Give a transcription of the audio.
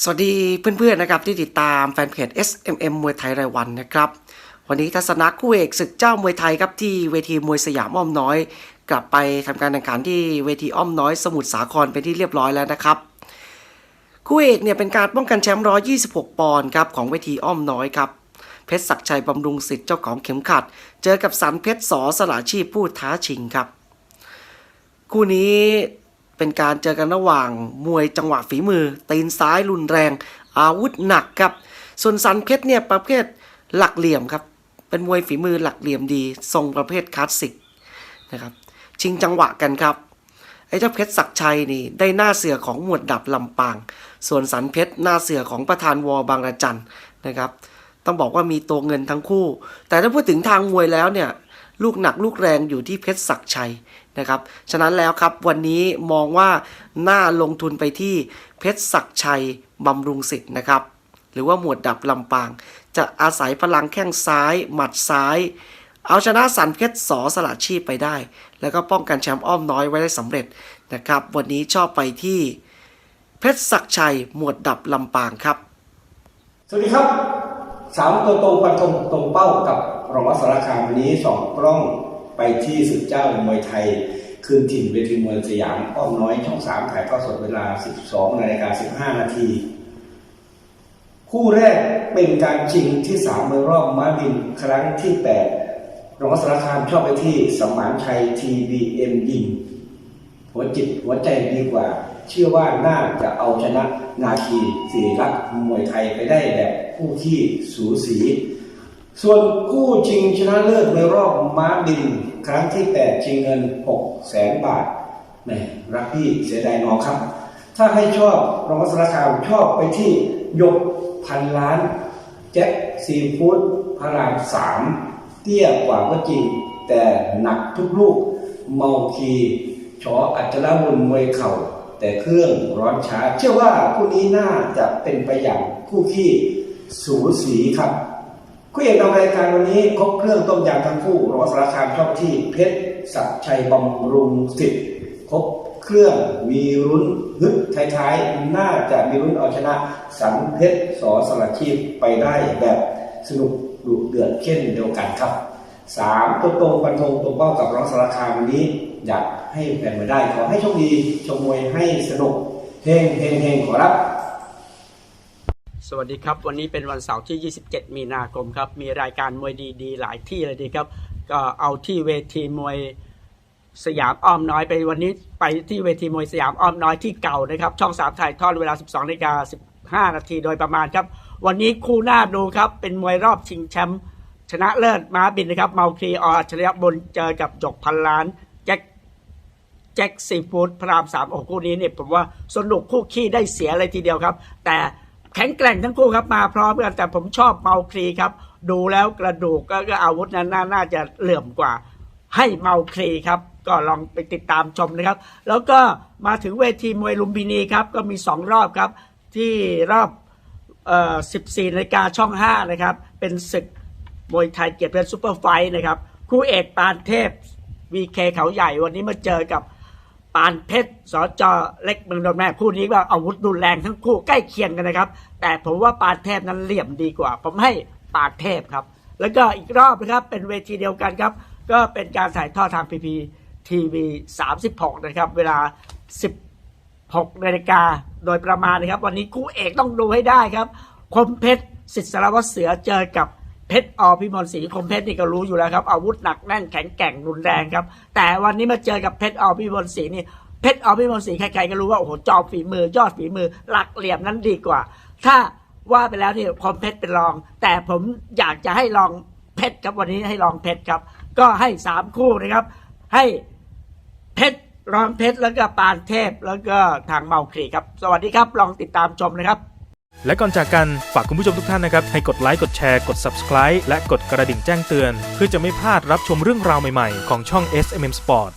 สวัสดีเพื่อนๆนะครับที่ติดตามแฟนเพจ SMM มวยไทยรายวันนะครับ วันนี้ทัศนะคู่เอกศึกเจ้ามวยไทยครับที่เวทีมวยสยามอ้อมน้อย กลับไปทำการแข่งขันที่เวทีอ้อมน้อย สมุทรสาครเป็นที่เรียบร้อยแล้วนะครับคู่เอกเนี่ยเป็นการป้องกันแชมป์126 ปอนด์ครับของเวทีอ้อมน้อยครับเพชรศักดิ์ชัยบำรุงสิทธิ์เจ้าของเข็มขัด เจอกับสันเพชรสอสละชีพผู้ท้าชิงครับ คู่นี้ เป็นการเจอกันระหว่างมวยจังหวะฝีมือ ตีนซ้ายรุนแรง อาวุธหนักครับ ส่วนสันเพชรเนี่ยประเภทหลักเหลี่ยมครับ เป็นมวยฝีมือหลักเหลี่ยมดีทรงประเภทคลาสสิกนะครับชิงจังหวะกันครับไอ้เจ้าเพชรศักชัยนี่ได้หน้าเสือของหมวดดับลำปาง ส่วนสันเพชรหน้าเสือของประธานวอบางระจันนะครับ ต้องบอกว่ามีตัวเงินทั้งคู่ แต่ถ้าพูดถึงทางมวยแล้วเนี่ย ลูกหนักลูกแรงอยู่ที่เพชรศักชัยนะครับ ฉะนั้นแล้วครับวันนี้มองว่าน่าลงทุนไปที่เพชรศักชัยบำรุงสิทธิ์นะครับ หรือว่าหมวดดับลำปาง จะอาศัยพลังแข้งซ้าย หมัดซ้าย เอาชนะสันเพชรสอสละชีพไปได้ แล้วก็ป้องกันแชมป์อ้อมน้อยไว้ได้สำเร็จนะครับ วันนี้ชอบไปที่เพชรศักชัยหมวดดับลำปางครับ สวัสดีครับ สามตัวตรงฟันธงตรงเป้ากับรองวัสารคามวันนี้สองกล้องไปที่ศึกเจ้ามวยไทย คืนถิ่นเวทีมวยสยามอ้อมน้อยช่องสามถ่ายทอดสดเวลา 12นาฬิกา15 นาที คู่แรกเป็นการชิงที่สามในรอบม้าบินครั้งที่แปดรองวัสารคามชอบไปที่สมานชัยทีบีเอ็มยิมหัวจิตหัวใจดีกว่า เชื่อว่าน่าจะเอาชนะนาคีสิริรักมวยไทยไปได้แบบ คู่ที่สูสี ส่วนคู่ชิงชนะเลิศในรอบม้าบิน ครั้งที่ 8 ชิงเงิน 6 แสนบาทแหมรักพี่เสียดายน้องครับ ถ้าให้ชอบรองสารคามชอบไปที่ยกพันล้าน แจ็คซีฟู้ดพระรามสามเตี้ยกว่าก็จริง แต่หนักทุกลูก เมาคีชออัจฉริบุญมวยเข่า แต่เครื่องร้อนช้า เชื่อว่าคู่นี้น่าจะเป็นไปอย่างคู่ขี้ สูสีครับคู่เอกนำรายการวันนี้ครบเครื่องต้มยำทั้งคู่รอสารคามชอบที่เพชรศักชัยบำรุงสิทธิ์ครบเครื่องมีรุ้นฮึดท้ายๆ น่าจะมีรุ้นเอาชนะ สันเพชรสอสลัดชีพไปได้แบบสนุกดุเดือดเช่นเดียวกันครับสามตัวตรงฟันธงตรงเป้ากับร้องสารคามวันนี้ อยากให้แฟนมาได้ ขอให้โชคดีชมมวยให้สนุกเฮงเฮงเฮงขอรับ สวัสดีครับ วันนี้เป็นวันเสาร์ที่ 27 มีนาคมครับ มีรายการมวยดีๆ หลายที่เลยดีครับ ก็เอาที่เวทีมวยสยามอ้อมน้อยไปวันนี้ไปที่เวทีมวยสยามอ้อมน้อยที่เก่านะครับ ช่องสามถ่ายทอดเวลา 12นาฬิกา15 นาทีโดยประมาณครับ วันนี้คู่หน้าดูครับ เป็นมวยรอบชิงแชมป์ชนะเลิศม้าบินนะครับ เมาครีออัจฉริยะบนเจอกับจกพันล้านแจ็คแจ็คซีฟู้ดพระรามสามโอ้คู่นี้เนี่ยผมว่าสนุกคู่ขี้ได้เสียเลยทีเดียวครับ แต่ แข็งแกร่งทั้งคู่ครับมาพร้อมกันแต่ผมชอบเมาคลีครับ ดูแล้วกระดูกก็กอาวุธนั้นน่าน่าจะเหลื่อมกว่า ให้เมาคลีครับ ก็ลองไปติดตามชมนะครับ แล้วก็มาถึงเวทีมวยลุมพินีครับก็มี 2 รอบครับ ที่รอบเอ่อ14นาฬิกาช่อง 5 นะครับ เป็นศึกมวยไทยเกียรติเพชรซูเปอร์ไฟท์นะครับคู่เอกปานเทพวีเคเขาใหญ่วันนี้มาเจอกับ ปานเพชรสจเล็กเมืองนนท์แม่คู่นี้ว่าอาวุธรุนแรงทั้งคู่ใกล้เคียงกันนะครับ แต่ผมว่าปานเทพนั้นเหลี่ยมดีกว่า ผมให้ปานเทพครับ แล้วก็อีกรอบนะครับเป็นเวทีเดียวกันครับ ก็เป็นการถ่ายทอดทางพีพีทีวี36 นะครับ เวลา 16นาฬิกาโดยประมาณนะครับ วันนี้คู่เอกต้องดูให้ได้ครับ คมเพชรสิทธิสารวัตรเสือเจอกับ เพชรอพิมลศรีคมเพชรนี่ก็รู้อยู่แล้วครับอาวุธหนักแน่นแข็งแกร่งรุนแรงครับ แต่วันนี้มาเจอกับเพชรอพิมลศรีนี่เพชรอพิมลศรีใครๆก็รู้ว่าโอ้โหจอมฝีมือยอดฝีมือ หลักเหลี่ยมนั้นดีกว่า ถ้าว่าไปแล้วนี่คมเพชรเป็นรอง แต่ผมอยากจะให้ลองเพชรครับวันนี้ให้ลองเพชรครับ ก็ให้สามคู่นะครับ ให้เพชรรองเพชรแล้วก็ปานเทพแล้วก็ทางเมาครีครับ สวัสดีครับลองติดตามชมนะครับ และก่อนจากกันฝากคุณผู้ชมทุกท่านนะครับให้กดไลค์กดแชร์กด Subscribe และกดกระดิ่งแจ้งเตือน เพื่อจะไม่พลาดรับชมเรื่องราวใหม่ๆ ของช่อง SMM Sport